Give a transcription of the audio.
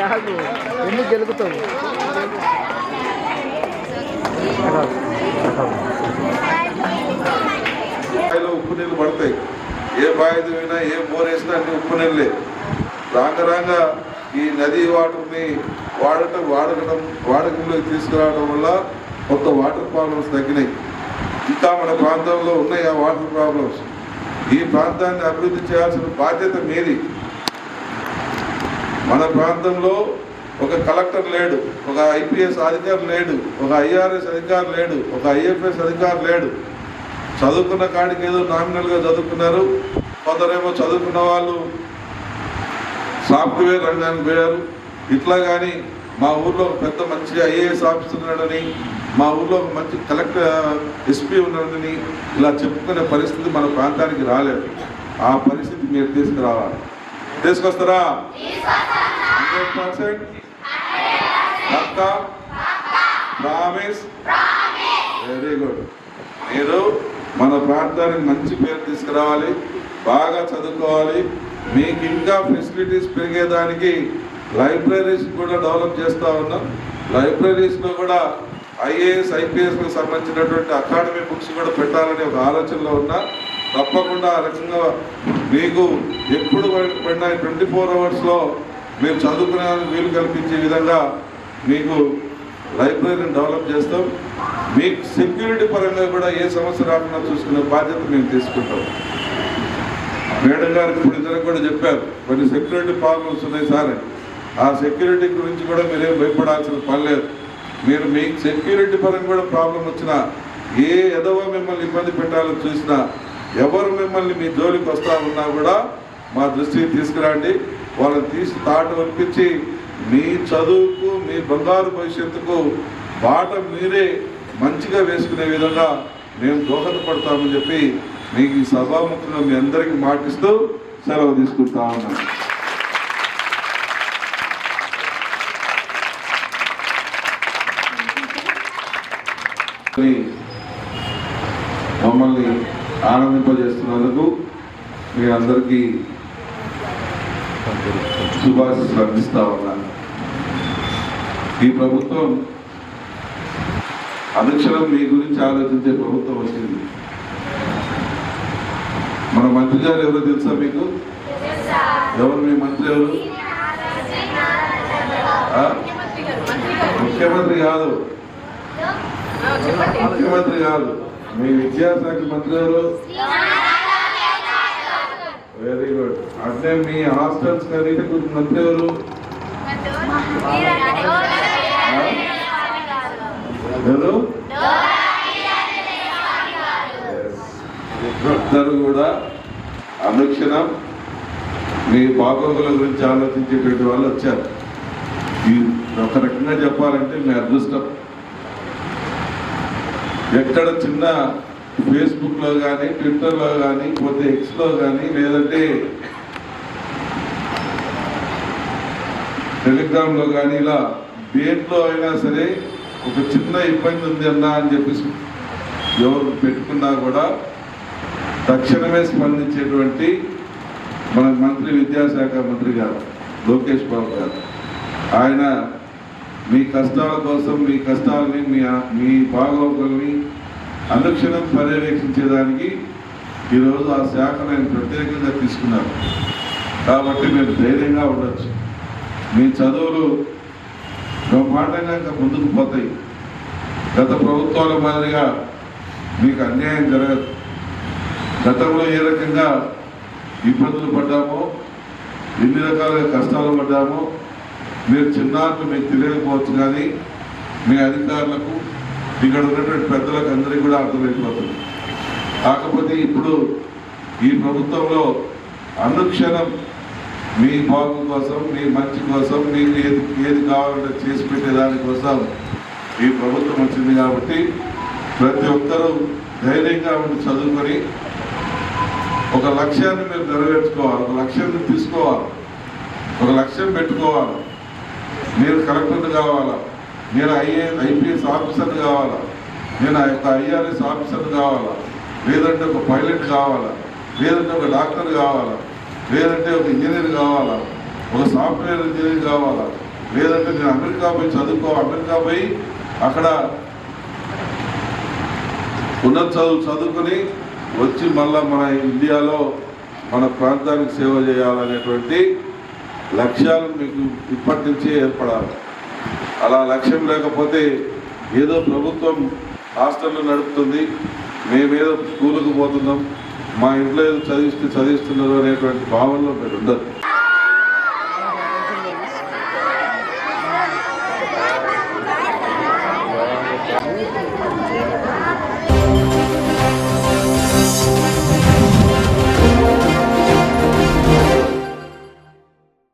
కాదు ఎందుకు గెలుగుతావు? ఉప్పు నీళ్ళు పడతాయి. ఏ బావి అయినా ఏ బోర్ వేసినా అన్ని ఉప్పు నీళ్ళే. రాంగ రాంగ ఈ నదీ వాటర్ని వాడటం వాడకడం వాడకంలోకి తీసుకురావడం వల్ల కొంత వాటర్ ప్రాబ్లమ్స్ తగ్గినాయి. ఇంకా మన ప్రాంతంలో ఉన్నాయి ఆ వాటర్ ప్రాబ్లమ్స్. ఈ ప్రాంతాన్ని అభివృద్ధి చేయాల్సిన బాధ్యత మీది. మన ప్రాంతంలో ఒక కలెక్టర్ లేడు ఒక ఐపీఎస్ అధికారి లేడు ఒక ఐఆర్ఎస్ అధికారి లేడు ఒక ఐఎఫ్ఎస్ అధికారి లేడు. చదువుకున్న కాడికి ఏదో నామినల్గా చదువుకున్నారు కొందరేమో చదువుకున్న వాళ్ళు సాఫ్ట్వేర్ రంగానికి పోయారు. ఇట్లా కానీ మా ఊర్లో ఒక పెద్ద మంచి ఐఏఎస్ ఆఫీసర్ ఉన్నాడని మా ఊర్లో ఒక మంచి కలెక్టర్ ఎస్పీ ఉన్నాడని ఇలా చెప్పుకునే పరిస్థితి మన ప్రాంతానికి రాలేదు. ఆ పరిస్థితి మీరు తీసుకురావాలి. తీసుకొస్తారా? హండ్రెడ్ పర్సెంట్ పక్కా ప్రామిస్ వెరీ గుడ్ మీరు మన ప్రాంతానికి మంచి పేరు తీసుకురావాలి బాగా చదువుకోవాలి. మీకు ఇంకా ఫెసిలిటీస్ పెరిగేదానికి లైబ్రరీస్ కూడా డెవలప్ చేస్తూ ఉన్నాం. లైబ్రరీస్లో కూడా ఐఏఎస్ ఐపీఎస్కి సంబంధించినటువంటి అకాడమీ బుక్స్ కూడా పెట్టాలనే ఒక ఆలోచనలో ఉన్నా. తప్పకుండా ఆ రకంగా మీకు ఎప్పుడు పడినా ట్వంటీ ఫోర్ అవర్స్లో మీరు చదువుకునేందుకు వీలు కల్పించే విధంగా మీకు లైబ్రరీని డెవలప్ చేస్తాం. మీకు సెక్యూరిటీ పరంగా కూడా ఏ సమస్య రాకుండా చూసుకునే బాధ్యత మేము తీసుకుంటాం. మేడం గారు ఇప్పుడు ఇద్దరు కూడా చెప్పారు కొన్ని సెక్యూరిటీ ప్రాబ్లమ్స్ ఉన్నాయి సార్. ఆ సెక్యూరిటీ గురించి కూడా మీరేం భయపడాల్సిన పని లేదు. మీరు మీకు సెక్యూరిటీ పరంగా కూడా ప్రాబ్లం వచ్చినా ఏ ఎదవో మిమ్మల్ని ఇబ్బంది పెట్టాలని చూసినా ఎవరు మిమ్మల్ని మీ జోలికి వస్తా ఉన్నా కూడా మా దృష్టికి తీసుకురండి. వాళ్ళని తీసి తాట పంపించి మీ చదువుకు మీ బంగారు భవిష్యత్తుకు బాట మీరే మంచిగా వేసుకునే విధంగా మేము దోహదపడతామని చెప్పి మీకు ఈ సభాముఖంగా మీ అందరికీ మాటిస్తూ సెలవు తీసుకుంటా ఉన్నాను మమ్మల్ని ఆనందింపజేస్తున్నందుకు మీ అందరికీ శుభాశిస్సులు అందిస్తా ఉన్నాను. ఈ ప్రభుత్వం అనుక్షణం మీ గురించి ఆలోచించే ప్రభుత్వం వచ్చింది. మన మంత్రి గారు ఎవరో తెలుసా మీకు? ఎవరు మీ మంత్రి ఎవరు? ముఖ్యమంత్రి కాదు. ముఖ్యమంత్రి కాదు. మీ విద్యాశాఖ మంత్రి ఎవరు? వెరీ గుడ్ అంటే మీ హాస్టల్స్ ఖరీదుకు మంత్రి ఎవరు? ఎవరు ఇద్దరు కూడా అనుక్షణం మీ బాగోగుల గురించి ఆలోచించేటువంటి వాళ్ళు వచ్చారు. ఒక రకంగా చెప్పాలంటే మీ అదృష్టం. ఎక్కడ చిన్న ఫేస్బుక్లో కానీ ట్విట్టర్లో కానీ పోతే ఎక్స్లో కానీ లేదంటే టెలిగ్రామ్లో కానీ ఇలా దేంట్లో అయినా సరే ఒక చిన్న ఇబ్బంది ఉంది అన్నా అని చెప్పేసి ఎవరు పెట్టుకున్నా కూడా తక్షణమే స్పందించేటువంటి మన మంత్రి విద్యాశాఖ మంత్రి గారు లోకేష్ బాబు గారు. ఆయన మీ కష్టాల కోసం మీ కష్టాలని మీ మీ బాగోగుల్ని అనుక్షణం పర్యవేక్షించేదానికి ఈరోజు ఆ శాఖను ఆయన ప్రత్యేకంగా తీసుకున్నారు కాబట్టి మీరు ధైర్యంగా ఉండొచ్చు. మీ చదువులు బ్రహ్మాండంగా ఇంకా ముందుకు పోతాయి. గత ప్రభుత్వాల మాదిరిగా మీకు అన్యాయం జరగదు. గతంలో ఏ రకంగా ఇబ్బందులు పడ్డామో ఎన్ని రకాలుగా కష్టాలు పడ్డామో మీరు చిన్నారులు మీకు తెలియకపోవచ్చు కానీ మీ అధికారులకు ఇక్కడ ఉన్నటువంటి పెద్దలకు అందరికీ కూడా అర్థమైపోతుంది. కాకపోతే ఇప్పుడు ఈ ప్రభుత్వంలో అనుక్షణం మీ బాగు కోసం మీ మంచి కోసం మీకు ఏది ఏది కావాలంటే చేసి పెట్టేదానికోసం ఈ ప్రభుత్వం వచ్చింది కాబట్టి ప్రతి ఒక్కరూ ధైర్యంగా ఉండి చదువుకొని ఒక లక్ష్యాన్ని మీరు నెరవేర్చుకోవాలి. ఒక లక్ష్యాన్ని తీసుకోవాలి. ఒక లక్ష్యం పెట్టుకోవాలి. మీరు కలెక్టర్ కావాలా? నేను ఐఏ ఐపీఎస్ ఆఫీసర్ కావాలా? నేను ఒక ఐఆర్ఎస్ ఆఫీసర్ కావాలా? లేదంటే ఒక పైలట్ కావాలా? లేదంటే ఒక డాక్టర్ కావాలా? లేదంటే ఒక ఇంజనీర్ కావాలా? ఒక సాఫ్ట్వేర్ ఇంజనీర్ కావాలా? లేదంటే నేను అమెరికా పోయి చదువుకో అమెరికా పోయి అక్కడ ఉన్నత చదువు చదువుకుని వచ్చి మళ్ళా మన ఇండియాలో మన ప్రాంతానికి సేవ చేయాలనేటువంటి లక్ష్యాలు మీకు ఇప్పటి నుంచే ఏర్పడాలి. అలా లక్ష్యం లేకపోతే ఏదో ప్రభుత్వం హాస్టల్లో నడుపుతుంది మేమేదో స్కూలుకు పోతున్నాం మా ఇంట్లో ఏదో చదివిస్తే చదివిస్తున్నారు అనేటువంటి భావనలో మీరు ఉండదు